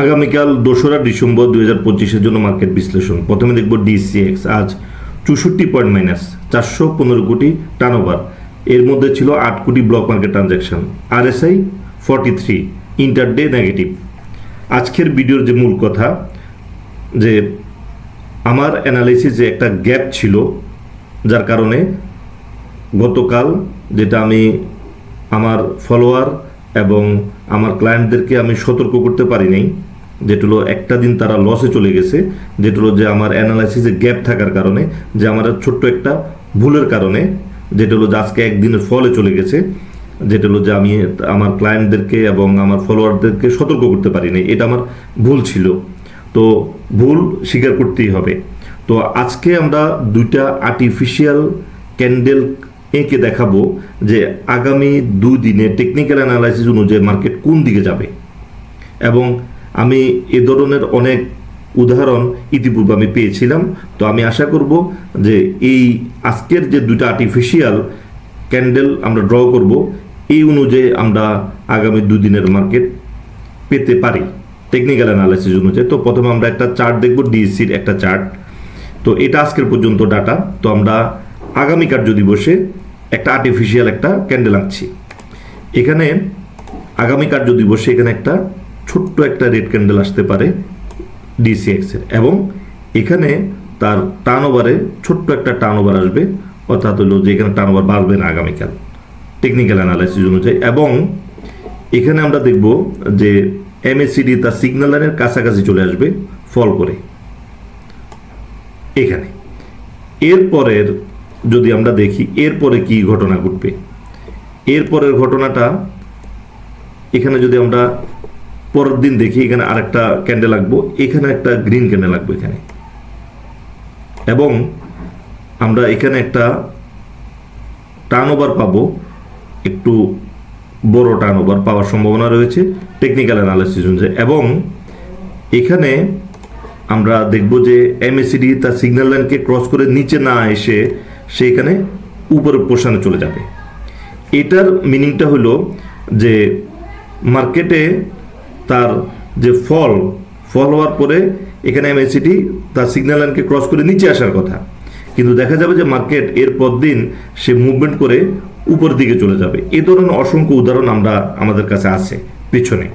আগামীকাল দোসরা ডিসেম্বর দুই হাজার পঁচিশের জন্য মার্কেট বিশ্লেষণ। প্রথমে দেখব ডিসিএক্স আজ চৌষট্টি পয়েন্ট মাইনাস চারশো পনেরো কোটি টার্নওভার এর মধ্যে ছিল আট কোটি block market transaction RSI forty three intraday negative আজকের ভিডিওর যে মূল কথা, যে আমার অ্যানালিসিসে একটা গ্যাপ ছিল, যার কারণে গতকাল যেটা আমি আমার ফলোয়ার এবং আমার ক্লায়েন্টদেরকে আমি সতর্ক করতে পারি নাই যেটা হলো একটা দিন তারা লসে চলে গেছে, যেটা হলো যে আমার অ্যানালাইসিসে গ্যাপ থাকার কারণে, যে আমার ছোট্ট একটা ভুলের কারণে, যেটা হলো যে আজকে একদিনের ফলে চলে গেছে, যেটা হলো যে আমি আমার ক্লায়েন্টদেরকে এবং আমার ফলোয়ারদেরকে সতর্ক করতে পারি নাই এটা আমার ভুল ছিল। তো ভুল স্বীকার করতেই হবে। তো আজকে আমরা দুইটা আর্টিফিশিয়াল ক্যান্ডেল এঁকে দেখাবো যে আগামী দুই দিনে টেকনিক্যাল অ্যানালাইসিস অনুযায়ী মার্কেট কোন দিকে যাবে। এবং আমি এ ধরনের অনেক উদাহরণ ইতিপূর্বে আমি পেয়েছিলাম। তো আমি আশা করব যে এই আজকের যে দুইটা আর্টিফিশিয়াল ক্যান্ডেল আমরা ড্র করব, এই অনুযায়ী আমরা আগামী দুদিনের মার্কেট পেতে পারি টেকনিক্যাল অ্যানালাইসিস অনুযায়ী। তো প্রথমে আমরা একটা চার্ট দেখব ডিএসসির একটা চার্ট তো এটা আজকের পর্যন্ত ডাটা তো আমরা আগামীকার যদি বসে একটা আর্টিফিশিয়াল একটা ক্যান্ডেল আঁকছি। এখানে আগামীকার যদি বসে এখানে একটা ছোট্ট একটা রেড ক্যান্ডেল আসতে পারে ডিসিএক্সের এবং এখানে তার টার্ন ওভারে ছোট্ট একটা টার্ন ওভার আসবে, অর্থাৎ হলো যে এখানে টার্ন ওভার বাড়বে না আগামীকাল টেকনিক্যাল অ্যানালাইসিস অনুযায়ী। এবং এখানে আমরা দেখব যে এমএসিডি তার সিগন্যাল লাইনের কাছাকাছি চলে আসবে ফল করে। এখানে। এরপরের যদি আমরা দেখি, এরপরে কি ঘটনা ঘটবে? এরপরের ঘটনাটা এখানে যদি আমরা পরের দিন দেখি এখানে আরেকটা ক্যান্ডেল আঁকবো। এখানে একটা গ্রিন ক্যান্ডেল আঁকবো এখানে। এবং আমরা এখানে একটা টার্ন ওভার পাবো। একটু বড় টার্ন ওভার পাওয়ার সম্ভাবনা রয়েছে টেকনিক্যাল অ্যানালিসিস অনুযায়ী। এবং এখানে আমরা দেখব যে এমএসিডি তার সিগন্যাল লাইনকে ক্রস করে নিচে না এসে সে এখানে উপরের পোর্শনে চলে যাবে। এটার মিনিংটা হলো যে মার্কেটে তার যে ফল ফল হওয়ার পরে এখানে এমএসিডি তার সিগন্যাল লাইনকে ক্রস করে নিচে আসার কথা। কিন্তু দেখা যাবে যে মার্কেট এর পর দিন সে মুভমেন্ট করে উপর দিকে চলে যাবে। এ ধরনের অসংখ্য উদাহরণ আমরা আমাদের কাছে আছে পিছনে।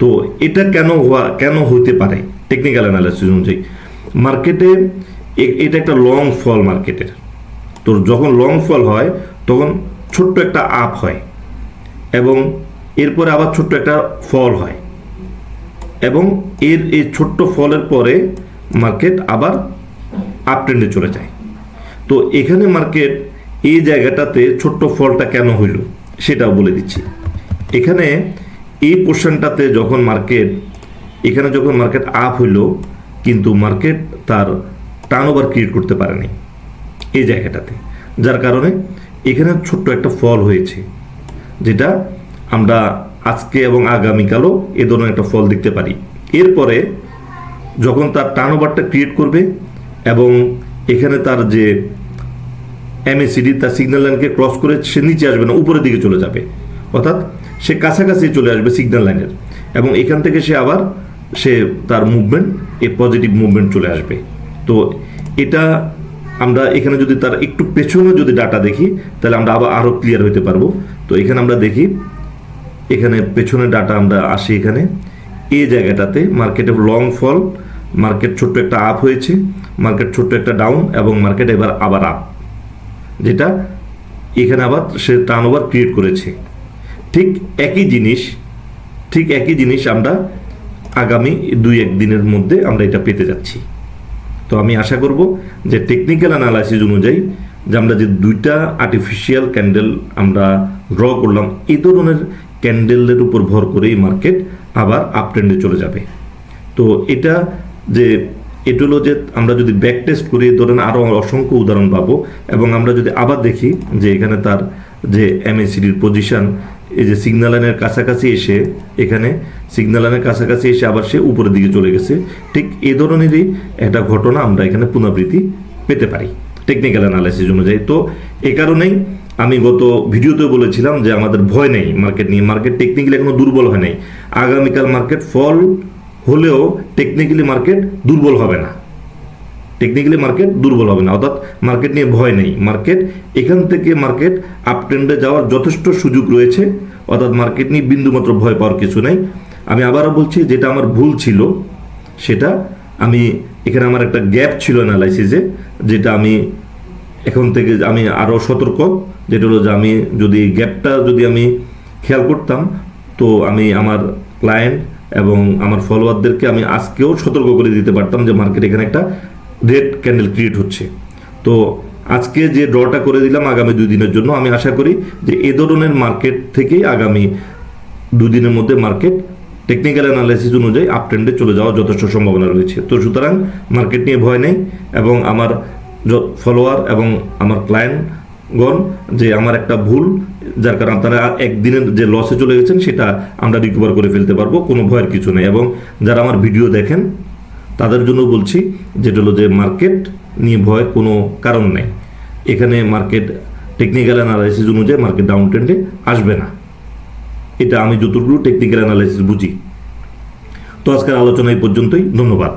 তো এটা কেন হওয়া, কেন হইতে পারে? টেকনিক্যাল অ্যানালাইসিস অনুযায়ী। মার্কেটে এটা একটা লং ফল মার্কেটের তো যখন লং ফল হয়, তখন ছোট্ট একটা আপ হয় এবং এরপরে আবার ছোট্ট একটা ফল হয়। এবং এর এই ছোট্ট ফলের পরে মার্কেট আবার আপ ট্রেন্ডে চলে যায়। তো এখানে মার্কেট এই জায়গাটাতে ছোট্ট ফলটা কেন হইল সেটাও বলে দিচ্ছি। এখানে এই পোর্শনটাতে যখন মার্কেট এখানে যখন মার্কেট আপ হইল, কিন্তু মার্কেট তার টার্ন ওভার ক্রিয়েট করতে পারেনি এই জায়গাটাতে। যার কারণে এখানে ছোট্ট একটা ফল হয়েছে, যেটা আমরা আজকে এবং আগামীকালও এ ধরনের একটা ফল দেখতে পারি। এরপরে যখন তার টার্ন ওভারটা ক্রিয়েট করবে এবং এখানে তার যে এমএসিডি তার সিগন্যাল লাইনকে ক্রস করে সে নিচে আসবে না, উপরের দিকে চলে যাবে। অর্থাৎ সে কাছাকাছি চলে আসবে সিগন্যাল লাইনের এবং এখান থেকে সে আবার সে তার মুভমেন্ট এ পজিটিভ মুভমেন্ট চলে আসবে। তো এটা আমরা এখানে যদি তার একটু পেছনে যদি ডাটা দেখি, তাহলে আমরা আবার আরও ক্লিয়ার হতে পারব। তো এখানে আমরা দেখি এখানে পেছনে ডাটা আমরা আসি এখানে। এই জায়গাটাতে মার্কেটে লং ফল মার্কেট ছোট্ট একটা আপ হয়েছে মার্কেট ছোট্ট একটা ডাউন এবং মার্কেট এবার আবার আপ যেটা এখানে আবার সে টার্ন ওভার ক্রিয়েট করেছে। ঠিক একই জিনিস, ঠিক একই জিনিস আমরা আগামী দুই এক দিনের মধ্যে আমরা এটা পেতে যাচ্ছি। তো আমি আশা করব যে টেকনিক্যাল অ্যানালাইসিস অনুযায়ী যে আমরা যে দুইটা আর্টিফিশিয়াল ক্যান্ডেল আমরা ড্র করলাম, এই ধরনের ক্যান্ডেলের উপর ভর করেই মার্কেট আবার আপ ট্রেন্ডে চলে যাবে। তো এটা যে, এটা হলো যে, আমরা যদি ব্যাক টেস্ট করি, ধরেন আরও অসংখ্য উদাহরণ পাবো এবং আমরা যদি আবার দেখি যে এখানে তার যে এমএসিডির পজিশন এই যে সিগন্যাল লাইনের কাছাকাছি এসে, এখানে সিগন্যাল লাইনের কাছাকাছি এসে আবার সে উপরের দিকে চলে গেছে। ঠিক এ ধরনেরই একটা ঘটনা আমরা এখানে পুনরাবৃত্তি পেতে পারি টেকনিক্যাল অ্যানালাইসিস অনুযায়ী। তো এ কারণেই আমি গত ভিডিওতে বলেছিলাম যে আমাদের ভয় নেই মার্কেট নিয়ে। মার্কেট টেকনিক্যালি এখনও দুর্বল হয় নাই। আগামীকাল মার্কেট ফল হলেও টেকনিক্যালি মার্কেট দুর্বল হবে না। টেকনিক্যালি মার্কেট দুর্বল হবে না। অর্থাৎ মার্কেট নিয়ে ভয় নেই। মার্কেট এখান থেকে মার্কেট আপ ট্রেন্ডে যাওয়ার যথেষ্ট সুযোগ রয়েছে। অর্থাৎ মার্কেট নিয়ে বিন্দুমাত্র ভয় পাওয়ার কিছু নেই। আমি আবারও বলছি, যেটা আমার ভুল ছিল, সেটা আমি এখানে আমার একটা গ্যাপ ছিল অ্যানালাইসিসে যেটা আমি এখন থেকে আমি আরও সতর্ক, যেটা হলো যে আমি যদি গ্যাপটা যদি আমি খেয়াল করতাম, তো আমি আমার ক্লায়েন্ট এবং আমার ফলোয়ারদেরকে আমি আজকেও সতর্ক করে দিতে পারতাম যে মার্কেট এখানে একটা রেড ক্যান্ডেল ক্রিয়েট হচ্ছে। তো আজকে যে ড্রটা করে দিলাম আগামী দুই দিনের জন্য, আমি আশা করি যে এ ধরনের মার্কেট থেকেই আগামী দুদিনের মধ্যে মার্কেট টেকনিক্যাল অ্যানালাইসিস অনুযায়ী আপ ট্রেন্ডে চলে যাওয়ার যথেষ্ট সম্ভাবনা রয়েছে। তো সুতরাং মার্কেট নিয়ে ভয় নেই এবং আমার ফলোয়ার এবং আমার ক্লায়েন্টগণ যে আমার একটা ভুল, যার কারণে আপনারা একদিনের যে লসে চলে গেছেন, সেটা আমরা রিকভার করে ফেলতে পারব, কোনো ভয়ের কিছু নেই। এবং যারা আমার ভিডিও দেখেন, তাদের জন্য বলছি, যেটা হলো যে মার্কেট নিয়ে ভয়ের কোনো কারণ নেই। এখানে মার্কেট টেকনিক্যাল অ্যানালাইসিস অনুযায়ী মার্কেট ডাউন ট্রেন্ডে আসবে না। এটা আমি যতটুকু টেকনিক্যাল অ্যানালাইসিস বুঝি। তো আজকের আলোচনা এই পর্যন্তই। ধন্যবাদ।